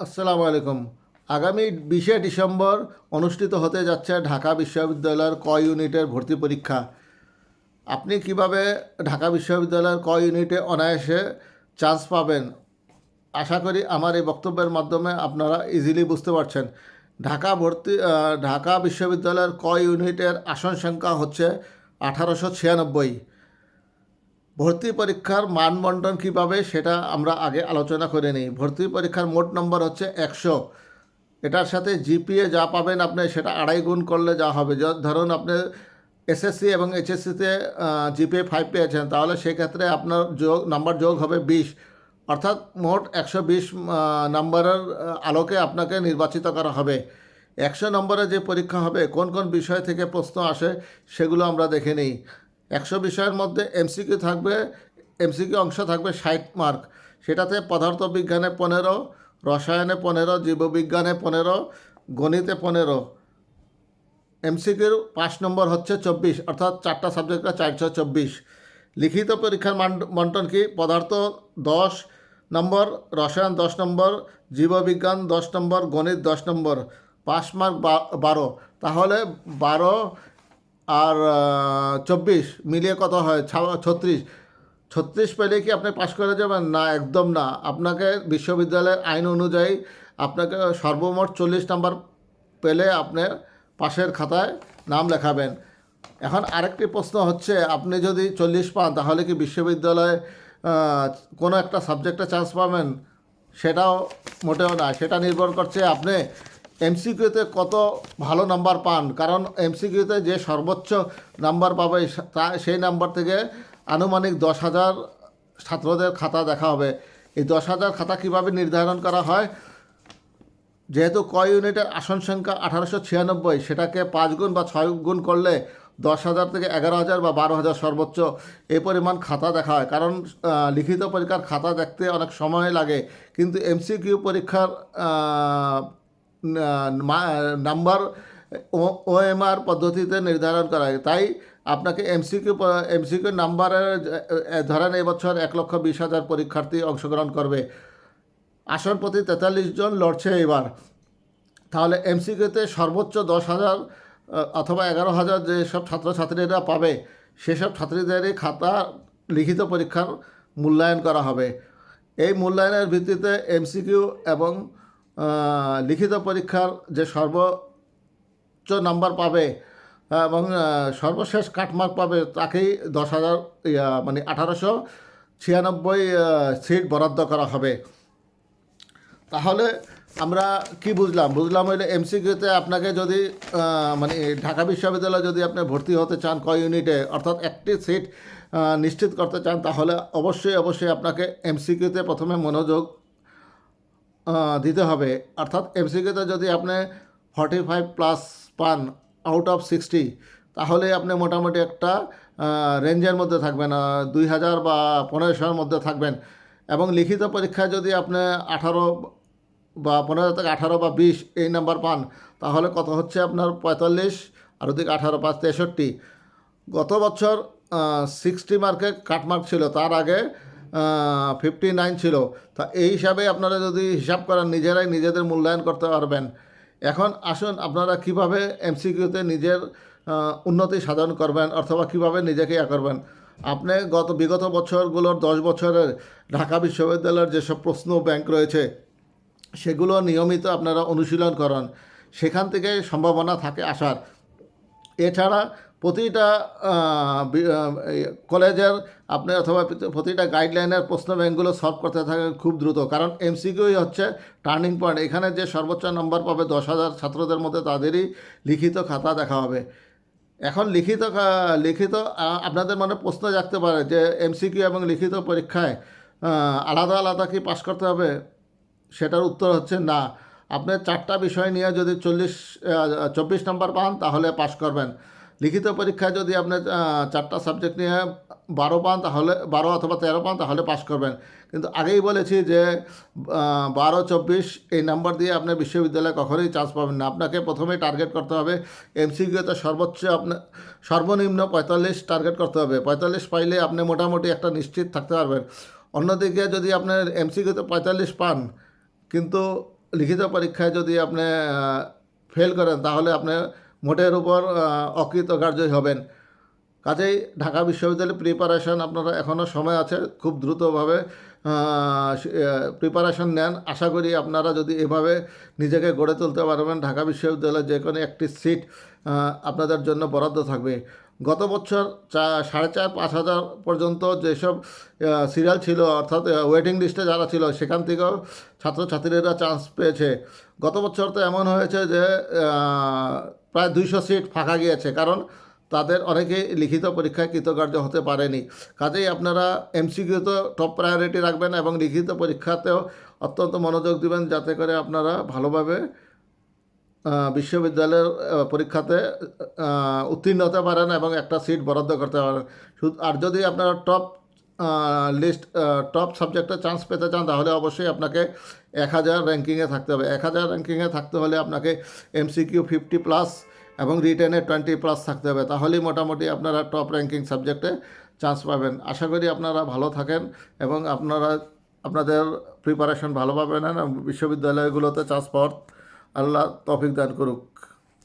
আসসালামু আলাইকুম। আগামী বিশে ডিসেম্বর অনুষ্ঠিত হতে যাচ্ছে ঢাকা বিশ্ববিদ্যালয়ের ক ইউনিটের ভর্তি পরীক্ষা। আপনি কীভাবে ঢাকা বিশ্ববিদ্যালয়ের ক ইউনিটে অনায়াসে চান্স পাবেন? আশা করি আমার এই বক্তব্যের মাধ্যমে আপনারা ইজিলি বুঝতে পারছেন। ঢাকা ভর্তি ঢাকা বিশ্ববিদ্যালয়ের ক ইউনিটের আসন সংখ্যা হচ্ছে আঠারোশো ছিয়ানব্বই। ভর্তি পরীক্ষার মানবন্টন কীভাবে সেটা আমরা আগে আলোচনা করে নিই। ভর্তি পরীক্ষার মোট নম্বর হচ্ছে একশো। এটার সাথে জিপিএ যা পাবেন আপনি সেটা আড়াই গুণ করলে যা হবে। ধরুন আপনি এসএসসি এবং এইচএসসিতে জিপিএ ফাইভ পেয়েছেন, তাহলে সেক্ষেত্রে আপনার যোগ, নাম্বার যোগ হবে বিশ। অর্থাৎ মোট একশো বিশ নাম্বারের আলোকে আপনাকে নির্বাচিত করা হবে। একশো নম্বরে যে পরীক্ষা হবে, কোন কোন বিষয় থেকে প্রশ্ন আসে সেগুলো আমরা দেখে নিই। একশো বিষয়ের মধ্যে এমসিকিউ থাকবে এমসিকিউ অংশ থাকবে ষাট মার্ক সেটাতে পদার্থবিজ্ঞানে পনেরো, রসায়নে পনেরো, জীববিজ্ঞানে পনেরো, গণিতে পনেরো। এমসিকিউর পাঁচ নম্বর হচ্ছে চব্বিশ, অর্থাৎ চারটা সাবজেক্টে চারশো চব্বিশ। লিখিত পরীক্ষার মান বন্টন কি? পদার্থ দশ নম্বর, রসায়ন দশ নম্বর, জীববিজ্ঞান দশ নম্বর, গণিত দশ নম্বর। পাঁচ মার্ক বারো। তাহলে বারো আর চব্বিশ মিলিয়ে কত হয়? ছত্রিশ। ছত্রিশ পেলে কি আপনি পাশ করে যাবেন? না, একদম না। আপনাকে বিশ্ববিদ্যালয়ের আইন অনুযায়ী আপনাকে সর্বমোট চল্লিশ নাম্বার পেলে আপনার পাশের খাতায় নাম লেখাবেন। এখন আরেকটি প্রশ্ন হচ্ছে, আপনি যদি চল্লিশ পান, তাহলে কি বিশ্ববিদ্যালয়ে কোনো একটা সাবজেক্টে চান্স পাবেন? সেটাও মোটেও না। সেটা নির্ভর করছে আপনি এমসিকিউতে কত ভালো নাম্বার পান? কারণ এমসিকিউতে যে সর্বোচ্চ নাম্বার পাবে, তা সেই নাম্বার থেকে আনুমানিক দশ হাজার ছাত্রদের খাতা দেখা হবে। এই দশ হাজার খাতা কীভাবে নির্ধারণ করা হয়? যেহেতু ক ইউনিটের আসন সংখ্যা আঠারোশো ছিয়ানব্বই, সেটাকে পাঁচ গুণ বা ছয় গুণ করলে দশ হাজার থেকে এগারো হাজার বা বারো হাজার সর্বোচ্চ এই পরিমাণ খাতা দেখা হয়। কারণ লিখিত পরীক্ষার খাতা দেখতে অনেক সময় লাগে, কিন্তু এমসিকিউ পরীক্ষার নাম্বার ও, ওএমআর পদ্ধতিতে নির্ধারণ করা হয়। তাই আপনাকে এমসিকিউ এমসিকিউ নাম্বারের ধরেন এবছর এক লক্ষ বিশ হাজার পরীক্ষার্থী অংশগ্রহণ করবে। আসন প্রতি তেতাল্লিশ জন লড়ছে এবার তাহলে এমসিকিউতে সর্বোচ্চ দশ হাজার অথবা এগারো হাজার যেসব ছাত্রছাত্রীরা পাবে, সেসব ছাত্রীদেরই খাতা লিখিত পরীক্ষার মূল্যায়ন করা হবে। এই মূল্যায়নের ভিত্তিতে এমসিকিউ এবং লিখিত পরীক্ষার যে সর্বোচ্চ নাম্বার পাবে, এবং সর্বশেষ কাটমার্ক পাবে তাকেই দশ হাজার মানে আঠারোশো ছিয়ানব্বই সিট বরাদ্দ করা হবে। তাহলে আমরা কি বুঝলাম? বুঝলাম হইলে এমসিকিউতে আপনাকে যদি মানে ঢাকা বিশ্ববিদ্যালয়ে যদি আপনি ভর্তি হতে চান ক ইউনিটে, অর্থাৎ একটি সিট নিশ্চিত করতে চান, তাহলে অবশ্যই অবশ্যই আপনাকে এমসিকিউতে প্রথমে মনোযোগ দিতে হবে। অর্থাৎ এমসিকিউতে যদি আপনি ফর্টি ফাইভ প্লাস পান আউট অফ সিক্সটি তাহলে আপনি মোটামুটি একটা রেঞ্জের মধ্যে থাকবেন দুই হাজার বা পনেরোশোর মধ্যে থাকবেন। এবং লিখিত পরীক্ষায় যদি আপনি আঠারো বা পনেরো থেকে আঠারো বা বিশ এই নাম্বার পান, তাহলে কত হচ্ছে আপনার পঁয়তাল্লিশ আর ওদিকে আঠারো পাঁচ তেষট্টি। গত বছর সিক্সটি মার্কে কাটমার্ক ছিল। তার আগে ফিফটি নাইন ছিল। তা এই হিসাবে আপনারা যদি হিসাব করেন, নিজেরাই নিজেদের মূল্যায়ন করতে পারবেন। এখন আসুন, আপনারা কীভাবে এমসিকিউতে নিজের উন্নতি সাধন করবেন অথবা কীভাবে নিজেকে ইয়া করবেন? আপনি গত, বিগত বছরগুলোর দশ বছরের ঢাকা বিশ্ববিদ্যালয়ের যেসব প্রশ্ন ব্যাংক রয়েছে, সেগুলো নিয়মিত আপনারা অনুশীলন করেন। সেখান থেকে সম্ভাবনা থাকে আসার। এছাড়া প্রতিটা কলেজের আপনি অথবা প্রতিটা গাইডলাইনের প্রশ্ন ব্যাংকগুলো সলভ করতে থাকেন খুব দ্রুত। কারণ এমসিকিউই হচ্ছে টার্নিং পয়েন্ট। এখানে যে সর্বোচ্চ নম্বর পাবে দশ হাজার ছাত্রদের মধ্যে তাদেরই লিখিত খাতা দেখা হবে। এখন লিখিত লিখিত আপনাদের মনে প্রশ্ন জাগতে পারে যে এমসিকিউ এবং লিখিত পরীক্ষায় আলাদা আলাদা কি পাশ করতে হবে? সেটার উত্তর হচ্ছে না। আপনি চারটা বিষয় নিয়ে যদি চল্লিশ চব্বিশ নম্বর পান তাহলে পাশ করবেন। লিখিত পরীক্ষায় যদি আপনি চারটা সাবজেক্ট নিয়ে বারো পান, তাহলে, বারো অথবা তেরো পান, তাহলে পাশ করবেন। কিন্তু আগেই বলেছি যে বারো, চব্বিশ এই নাম্বার দিয়ে আপনি বিশ্ববিদ্যালয়ে কখনোই চান্স পাবেন না। আপনাকে প্রথমেই টার্গেট করতে হবে এমসিকিউতে সর্বোচ্চ আপনার সর্বনিম্ন পঁয়তাল্লিশ টার্গেট করতে হবে। পঁয়তাল্লিশ পাইলে আপনি মোটামুটি একটা নিশ্চিত থাকতে পারবেন। অন্যদিকে যদি আপনার এমসিকিউতে পঁয়তাল্লিশ পান, কিন্তু লিখিত পরীক্ষায় যদি আপনি ফেল করেন, তাহলে আপনি মোটের উপর অকৃতকার্যই হবেন। কাজেই ঢাকা বিশ্ববিদ্যালয়ের প্রিপারেশন আপনারা এখনও সময় আছে, খুব দ্রুতভাবে প্রিপারেশন নেন। আশা করি আপনারা যদি এভাবে নিজেকে গড়ে তুলতে পারবেন, ঢাকা বিশ্ববিদ্যালয়ে যে কোনো একটি সিট আপনাদের জন্য বরাদ্দ থাকবে। গত বছর চা, সাড়ে চার, পাঁচ হাজার পর্যন্ত যেসব সিরিয়াল ছিল, অর্থাৎ ওয়েটিং লিস্টে যারা ছিল, সেখান থেকেও ছাত্রছাত্রীরা চান্স পেয়েছে। গত বছর তো এমন হয়েছে যে প্রায় দুইশো সিট ফাঁকা গিয়েছে, কারণ তাদের অনেকেই লিখিত পরীক্ষায় কৃতকার্য হতে পারেনি। কাজেই আপনারা এমসিকিউতে টপ প্রায়োরিটি রাখবেন এবং লিখিত পরীক্ষাতেও অত্যন্ত মনোযোগ দিবেন, যাতে করে আপনারা ভালোভাবে বিশ্ববিদ্যালয়ের পরীক্ষাতে উত্তীর্ণ হতে পারেন এবং একটা সিট বরাদ্দ করতে পারেন। আর যদি আপনারা টপ লিস্ট টপ সাবজেক্টে চান্স পেতে চান, তাহলে অবশ্যই আপনাকে এক হাজার র্যাঙ্কিংয়ে থাকতে হবে। এক হাজার র্যাঙ্কিংয়ে থাকতে হলে আপনাকে এমসিকিউ ফিফটি প্লাস এবং রিটেনে টোয়েন্টি প্লাস থাকতে হবে। তাহলেই মোটামুটি আপনারা টপ র্যাঙ্কিং সাবজেক্টে চান্স পাবেন। আশা করি আপনারা ভালো থাকেন এবং আপনারা, আপনাদের প্রিপারেশন ভালোভাবে নেন বিশ্ববিদ্যালয়গুলোতে চান্স পাওয়ার আল্লাহ তফিক দান করুক।